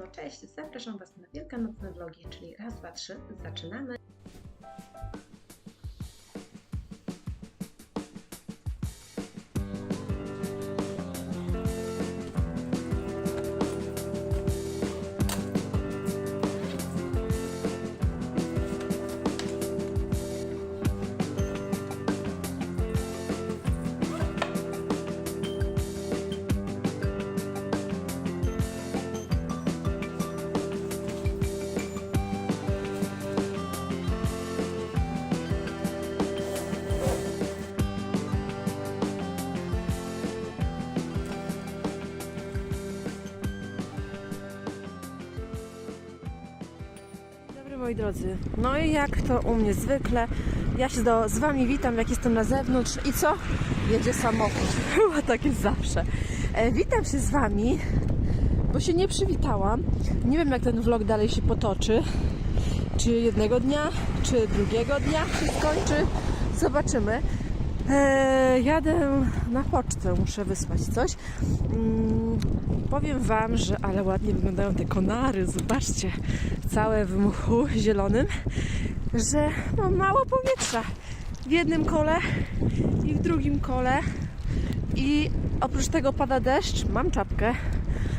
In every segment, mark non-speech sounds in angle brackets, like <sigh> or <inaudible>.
No cześć, zapraszam Was na wielkanocne vlogi, czyli raz, dwa, trzy, zaczynamy. Moi drodzy, no i jak to u mnie zwykle, ja się do, z wami witam, jak jestem na zewnątrz i co? Jedzie samochód, <laughs> chyba tak jest zawsze. E, witam się z wami, bo się nie przywitałam. Nie wiem jak ten vlog dalej się potoczy. Czy jednego dnia, czy drugiego dnia się skończy. Zobaczymy. E, jadę na pocztę, muszę wysłać coś. Mm, powiem Wam, że ale ładnie wyglądają te konary. Zobaczcie, całe w mchu zielonym, że mam mało powietrza w jednym kole i w drugim kole. I oprócz tego pada deszcz, mam czapkę,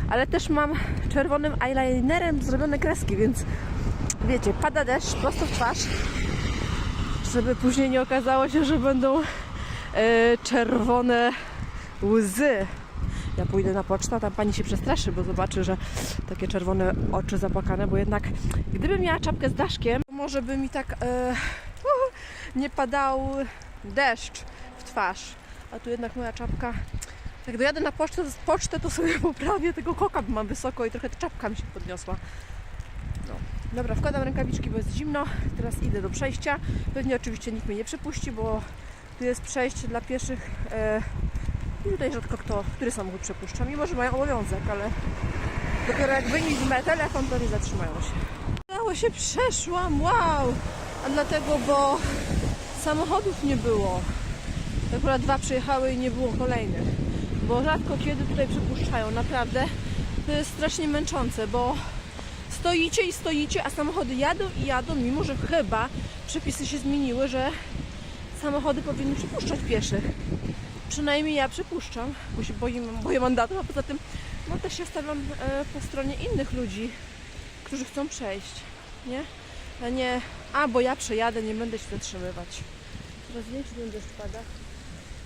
ale też mam czerwonym eyelinerem zrobione kreski, więc wiecie, pada deszcz prosto w twarz, żeby później nie okazało się, że będą czerwone łzy. Ja pójdę na pocztę, tam pani się przestraszy, bo zobaczy, że takie czerwone oczy zapłakane, bo jednak gdybym miała czapkę z daszkiem, może by mi tak e, nie padał deszcz w twarz. A tu jednak moja czapka. Jak dojadę na pocztę, pocztę to sobie <laughs> poprawię tego koka, mam wysoko i trochę czapka mi się podniosła. No. Dobra, wkładam rękawiczki, bo jest zimno. Teraz idę do przejścia. Pewnie oczywiście nikt mnie nie przepuści, bo tu jest przejście dla pieszych. E, I tutaj rzadko kto, który samochód przepuszcza, mimo że mają obowiązek, ale dopiero jak wyjmę telefon, to nie zatrzymają się. Udało się, przeszłam, wow! A dlatego, bo samochodów nie było. Akurat dwa przyjechały i nie było kolejnych. Bo rzadko kiedy tutaj przepuszczają, naprawdę. To jest strasznie męczące, bo stoicie i stoicie, a samochody jadą i jadą, mimo że chyba przepisy się zmieniły, że samochody powinny przepuszczać pieszych. Przynajmniej ja przypuszczam, bo się boję, boję mandatu, a poza tym no też się stawiam e, po stronie innych ludzi, którzy chcą przejść, nie? A nie, a bo ja przejadę, nie będę się zatrzymywać. Coraz większy ten deszcz pada.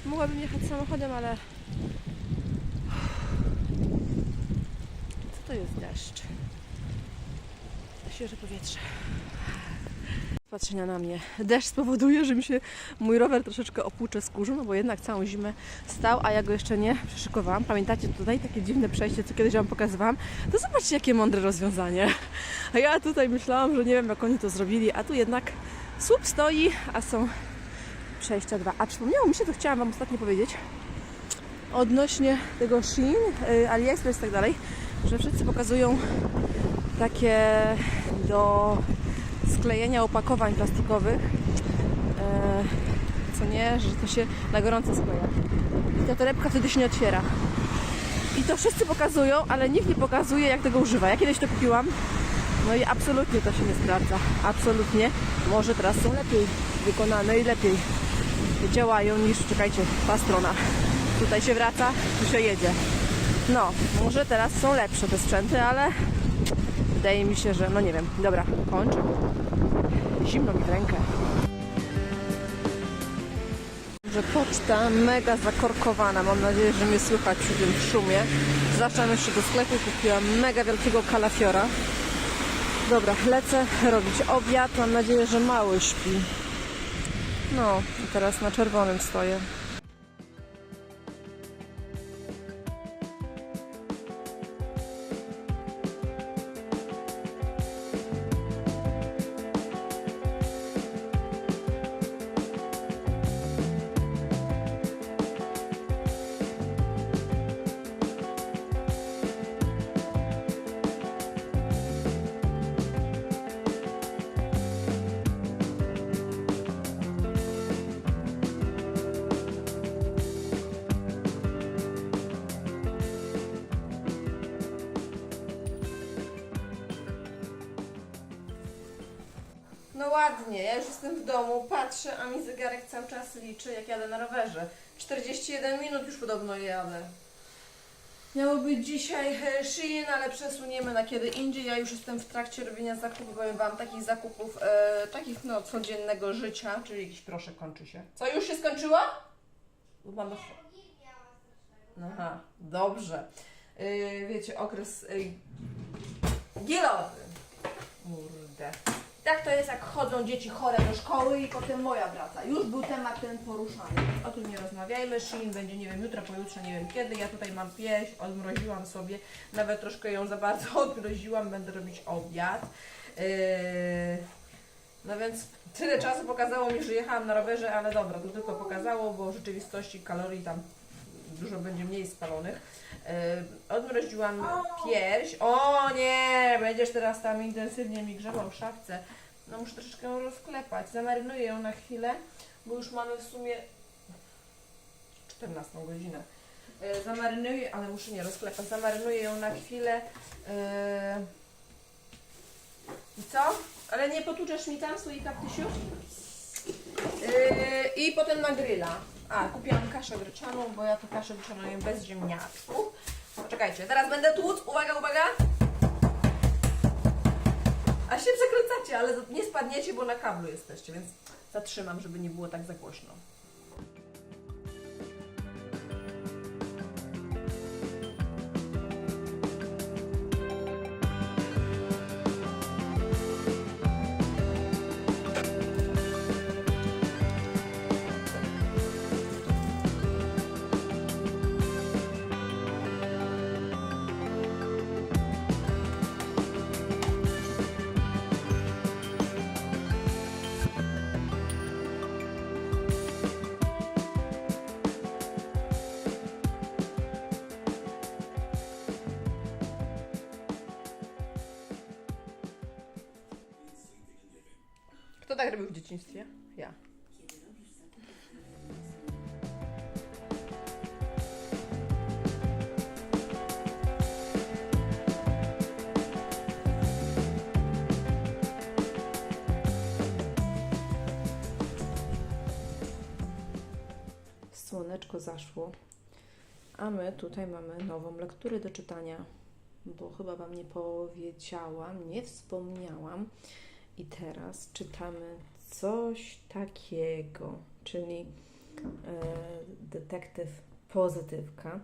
Mogłabym jechać samochodem, ale... Co to jest deszcz? Świeże powietrze. Patrzenia na mnie. Deszcz spowoduje, że mi się mój rower troszeczkę opłucze skórzu, no bo jednak całą zimę stał, a ja go jeszcze nie przeszykowałam. Pamiętacie tutaj takie dziwne przejście, co kiedyś Wam pokazywałam? To zobaczcie, jakie mądre rozwiązanie. A ja tutaj myślałam, że nie wiem, jak oni to zrobili, a tu jednak słup stoi, a są przejścia dwa. A przypomniało mi się, to chciałam Wam ostatnio powiedzieć, odnośnie tego Shein, y, AliExpress i tak dalej, że wszyscy pokazują takie do sklejenia opakowań plastikowych, e, co nie, że to się na gorąco skleja. I ta torebka wtedy się nie otwiera. I to wszyscy pokazują, ale nikt nie pokazuje, jak tego używa. Ja kiedyś to kupiłam, no i absolutnie to się nie sprawdza. Absolutnie. Może teraz są lepiej wykonane i lepiej działają niż, czekajcie, ta strona. Tutaj się wraca, tu się jedzie. No, może teraz są lepsze te sprzęty, ale wydaje mi się, że no nie wiem. Dobra, kończę. Zimno mi w rękę. Że poczta mega zakorkowana. Mam nadzieję, że mnie słychać przy tym szumie. Zaszłam jeszcze do sklepu, kupiłam mega wielkiego kalafiora. Dobra, lecę robić obiad. Mam nadzieję, że mały śpi. No, i teraz na czerwonym stoję. No ładnie, ja już jestem w domu, patrzę, a mi zegarek cały czas liczy, jak jadę na rowerze. 41 minut już podobno jadę. Miało być dzisiaj e, Shein, ale przesuniemy na kiedy indziej. Ja już jestem w trakcie robienia zakupów, powiem Wam, takich zakupów, e, takich no, codziennego życia, czyli jakiś proszek kończy się. Co, już się skończyło? Bo Mamy... Aha, dobrze. Yy, wiecie, okres yy, gielowy. Kurde. Tak to jest, jak chodzą dzieci chore do szkoły i potem moja wraca. Już był temat ten poruszany. O tym nie rozmawiajmy. Shin będzie, nie wiem, jutro, pojutrze, nie wiem kiedy. Ja tutaj mam pieśń, odmroziłam sobie. Nawet troszkę ją za bardzo <laughs> odmroziłam. Będę robić obiad. Yy, no więc tyle czasu pokazało mi, że jechałam na rowerze, ale dobra, to tylko pokazało, bo w rzeczywistości kalorii tam dużo będzie mniej spalonych. Odmroziłam pierś. O nie, będziesz teraz tam intensywnie mi grzebał szafce. No muszę troszeczkę ją rozklepać. Zamarynuję ją na chwilę, bo już mamy w sumie 14 godzinę. Yy, zamarynuję, ale muszę nie rozklepać. Zamarynuję ją na chwilę. Yy, I co? Ale nie potłuczesz mi tam słoika, Tysiu? Yy, I potem na grilla. A, kupiłam kaszę gryczaną, bo ja tu kaszę gryczaną jem bez ziemniaczków. Poczekajcie, teraz będę tłuc. Uwaga, uwaga. A się przekręcacie, ale nie spadniecie, bo na kablu jesteście, więc zatrzymam, żeby nie było tak za głośno. Kto tak robił w dzieciństwie? Ja. Słoneczko zaszło, a my tutaj mamy nową lekturę do czytania, bo chyba Wam nie powiedziałam, nie wspomniałam. I teraz czytamy coś takiego, czyli e, detektyw pozytywka.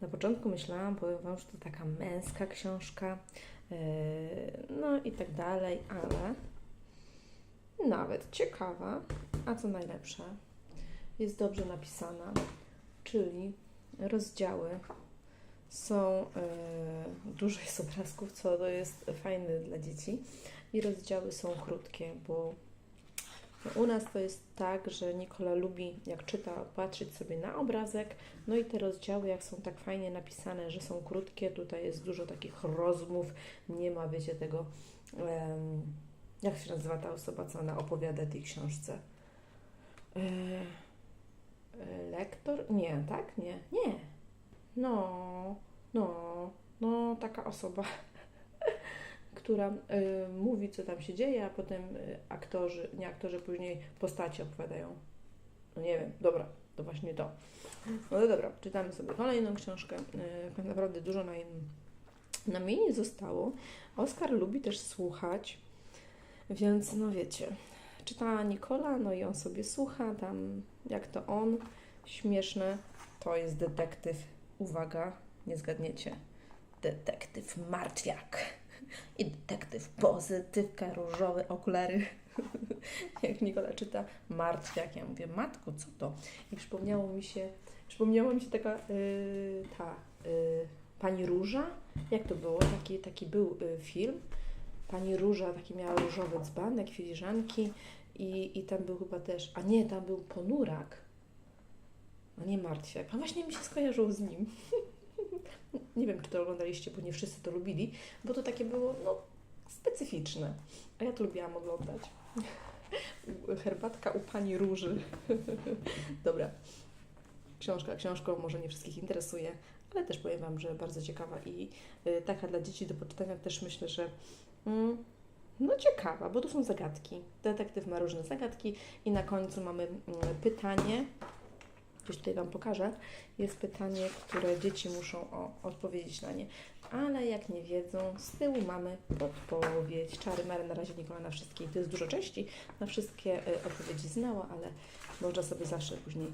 Na początku myślałam, powiem Wam, że to taka męska książka, e, no i tak dalej, ale nawet ciekawa, a co najlepsze, jest dobrze napisana, czyli rozdziały są, e, dużo jest obrazków, co to jest fajne dla dzieci i rozdziały są krótkie, bo u nas to jest tak, że Nikola lubi, jak czyta, patrzeć sobie na obrazek, no i te rozdziały, jak są tak fajnie napisane, że są krótkie, tutaj jest dużo takich rozmów, nie ma, wiecie, tego, em, jak się nazywa ta osoba, co ona opowiada tej książce? E, e, lektor? Nie, tak? Nie, nie. No, no, no, taka osoba która y, mówi, co tam się dzieje, a potem y, aktorzy, nie aktorzy, później postaci opowiadają. No nie wiem, dobra, to właśnie to. No to dobra, czytamy sobie kolejną książkę. Y, tak naprawdę dużo na, na mnie nie zostało. Oskar lubi też słuchać, więc no wiecie, czyta Nikola, no i on sobie słucha, tam jak to on, śmieszne, to jest detektyw, uwaga, nie zgadniecie, detektyw Martwiak i detektyw pozytywka, różowe okulary. <laughs> Jak Nikola czyta martwiak, ja mówię, matko, co to? I przypomniało mi się, przypomniała mi się taka y, ta y, Pani Róża, jak to było? Taki, taki był y, film. Pani Róża, taki miała różowy dzbanek, filiżanki i, i tam był chyba też, a nie, tam był ponurak, a nie martwiak. A właśnie mi się skojarzyło z nim. <laughs> Nie wiem, czy to oglądaliście, bo nie wszyscy to lubili, bo to takie było, no, specyficzne. A ja to lubiłam oglądać. Herbatka u pani Róży. <laughs> Dobra. Książka książką, może nie wszystkich interesuje, ale też powiem Wam, że bardzo ciekawa i y, taka dla dzieci do poczytania też myślę, że mm, no ciekawa, bo tu są zagadki. Detektyw ma różne zagadki i na końcu mamy mm, pytanie. Gdzieś tutaj Wam pokażę. Jest pytanie, które dzieci muszą o, odpowiedzieć na nie. Ale jak nie wiedzą, z tyłu mamy podpowiedź. Czary Mary na razie Nikola na wszystkie, to jest dużo części, na wszystkie y, odpowiedzi znała, ale można sobie zawsze później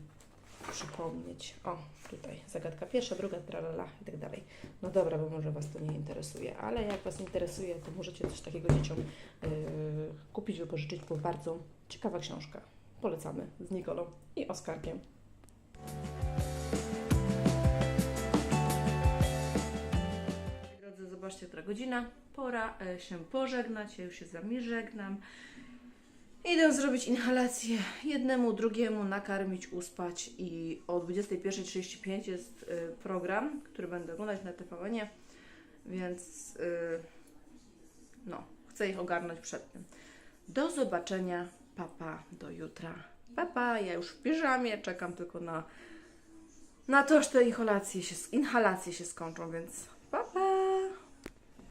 przypomnieć. O, tutaj zagadka pierwsza, druga, tralala i tak dalej. No dobra, bo może Was to nie interesuje, ale jak Was interesuje, to możecie coś takiego dzieciom yy, kupić, wypożyczyć, bo bardzo ciekawa książka. Polecamy z Nikolą i Oskarkiem. Zobaczcie, która godzina. Pora e, się pożegnać. Ja już się z Wami żegnam. Idę zrobić inhalację jednemu, drugiemu, nakarmić, uspać i o 21.35 jest y, program, który będę oglądać na tvn więc y, no, chcę ich ogarnąć przed tym. Do zobaczenia, papa, do jutra. Papa, ja już w piżamie, czekam tylko na, na to, aż te inhalacje się, inhalacje się skończą, więc